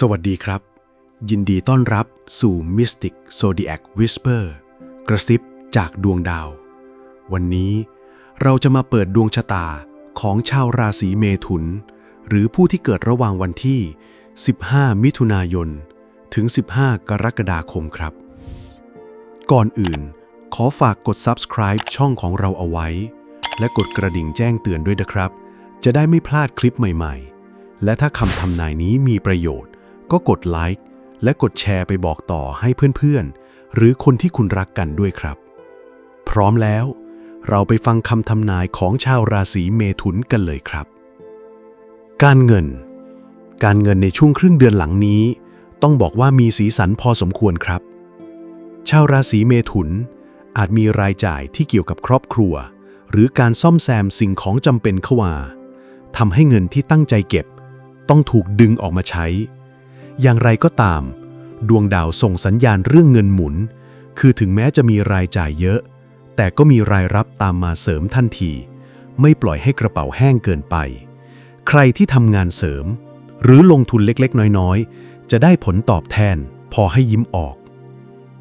สวัสดีครับ ยินดีต้อนรับสู่ Mystic Zodiac Whisper กระซิบจากดวงดาว วันนี้เราจะมาเปิดดวงชะตาของชาวราศีเมถุน หรือผู้ที่เกิดระหว่างวันที่ 15 มิถุนายน ถึง 15 กรกฎาคมครับ ก่อนอื่น ขอฝากกด subscribe ช่องของเราเอาไว้ และกดกระดิ่งแจ้งเตือนด้วยนะครับ จะได้ไม่พลาดคลิปใหม่ๆ และถ้าคำทำนายนี้มีประโยชน์ ก็กดไลค์และกดแชร์ไปบอกต่อให้เพื่อนๆ หรือคนที่คุณรักกันด้วยครับ พร้อมแล้ว เราไปฟังคำทำนายของชาวราศีเมถุนกันเลยครับ การเงิน การเงินในช่วงครึ่งเดือนหลังนี้ ต้องบอกว่ามีสีสันพอสมควรครับ ชาวราศีเมถุน อาจมีรายจ่ายที่เกี่ยวกับครอบครัว หรือการซ่อมแซมสิ่งของจำเป็นเข้ามาทำให้เงินที่ตั้งใจเก็บ ต้องถูกดึงออกมาใช้ อย่างไรก็ตาม ดวงดาวส่งสัญญาณเรื่องเงินหมุน คือถึงแม้จะมีรายจ่ายเยอะ แต่ก็มีรายรับตามมาเสริมทันที ไม่ปล่อยให้กระเป๋าแห้งเกินไป ใครที่ทำงานเสริม หรือลงทุนเล็กๆ น้อยๆ จะได้ผลตอบแทนพอให้ยิ้มออก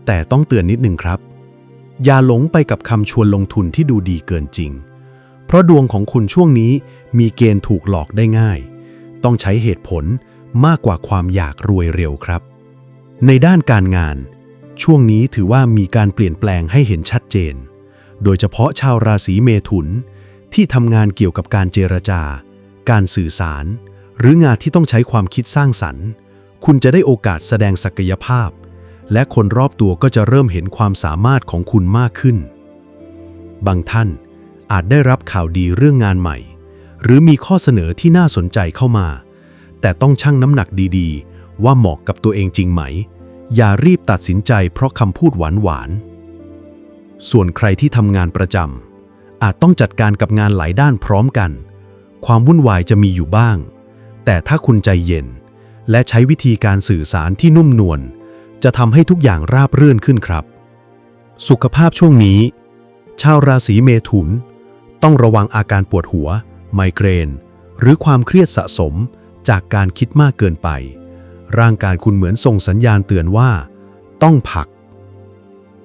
แต่ต้องเตือนนิดหนึ่งครับ อย่าหลงไปกับคำชวนลงทุนที่ดูดีเกินจริง เพราะดวงของคุณช่วงนี้มีเกณฑ์ถูกหลอกได้ง่าย ต้องใช้เหตุผล มากกว่าความอยากรวยเร็วครับ ในด้านการงาน ช่วงนี้ถือว่ามีการเปลี่ยนแปลงให้เห็นชัดเจน โดยเฉพาะชาวราศีเมถุน ที่ทำงานเกี่ยวกับการเจรจา การสื่อสาร หรืองานที่ต้องใช้ความคิดสร้างสรรค์ คุณจะได้โอกาสแสดงศักยภาพ และคนรอบตัวก็จะเริ่มเห็นความสามารถของคุณมากขึ้น บางท่านอาจได้รับข่าวดีเรื่องงานใหม่ หรือมีข้อเสนอที่น่าสนใจเข้ามา แต่ต้องชั่งน้ำหนักดีๆ ว่าเหมาะกับตัวเองจริงไหม อย่ารีบตัดสินใจเพราะคำพูดหวานๆ ส่วนใครที่ทำงานประจำอาจต้องจัดการกับงานหลายด้านพร้อมกัน ความวุ่นวายจะมีอยู่บ้าง แต่ถ้าคุณใจเย็น และใช้วิธีการสื่อสารที่นุ่มนวลจะทำให้ทุกอย่างราบรื่นขึ้นครับ สุขภาพช่วงนี้ ชาวราศีเมถุน ต้องระวังอาการปวดหัว ไมเกรน หรือความเครียดสะสม จากการคิดมากเกินไป ร่างกายคุณเหมือนส่งสัญญาณเตือนว่า ต้องพัก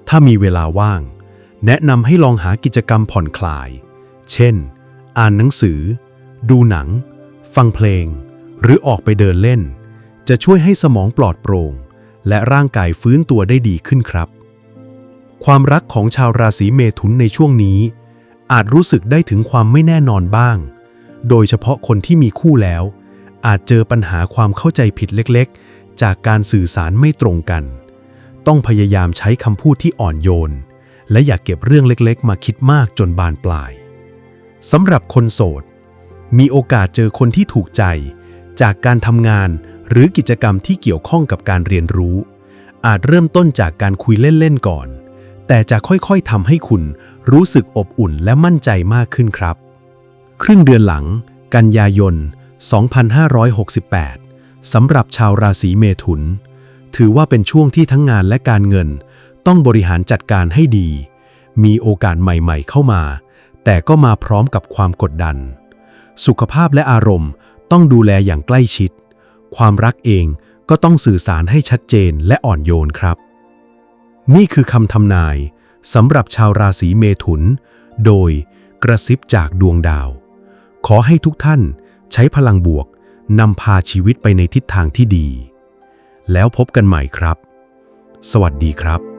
ถ้ามีเวลาว่าง แนะนำให้ลองหากิจกรรมผ่อนคลาย เช่น อ่านหนังสือ ดูหนัง ฟังเพลง หรือออกไปเดินเล่น จะช่วยให้สมองปลอดโปร่ง และร่างกายฟื้นตัวได้ดีขึ้นครับ ความรักของชาวราศีเมถุนในช่วงนี้ อาจรู้สึกได้ถึงความไม่แน่นอนบ้าง โดยเฉพาะคนที่มีคู่แล้ว อาจเจอปัญหาความเข้าใจผิดเล็กๆ จากการสื่อสารไม่ตรงกัน ต้องพยายามใช้คำพูดที่อ่อนโยน และอย่าเก็บเรื่องเล็กๆ มาคิดมากจนบานปลายสำหรับคนโสด มีโอกาสเจอคนที่ถูกใจ จากการทำงานหรือกิจกรรมที่เกี่ยวข้องกับการเรียนรู้ อาจเริ่มต้นจากการคุยเล่นๆก่อน แต่จะค่อยๆทำให้คุณรู้สึกอบอุ่นและมั่นใจมากขึ้นครับ ครึ่งเดือนหลัง กันยายน 2568 สำหรับชาวราศีเมถุน ถือว่าเป็นช่วงที่ทั้งงานและการเงิน ต้องบริหารจัดการให้ดี มีโอกาสใหม่ๆเข้ามา แต่ก็มาพร้อมกับความกดดัน สุขภาพและอารมณ์ต้องดูแลอย่างใกล้ชิด ความรักเองก็ต้องสื่อสารให้ชัดเจนและอ่อนโยนครับ นี่คือคำทำนายสำหรับชาวราศีเมถุน โดยกระซิบจากดวงดาว ขอให้ทุกท่าน ใช้พลังบวกนำพาชีวิตไปในทิศทางที่ดี แล้วพบกันใหม่ครับ สวัสดีครับ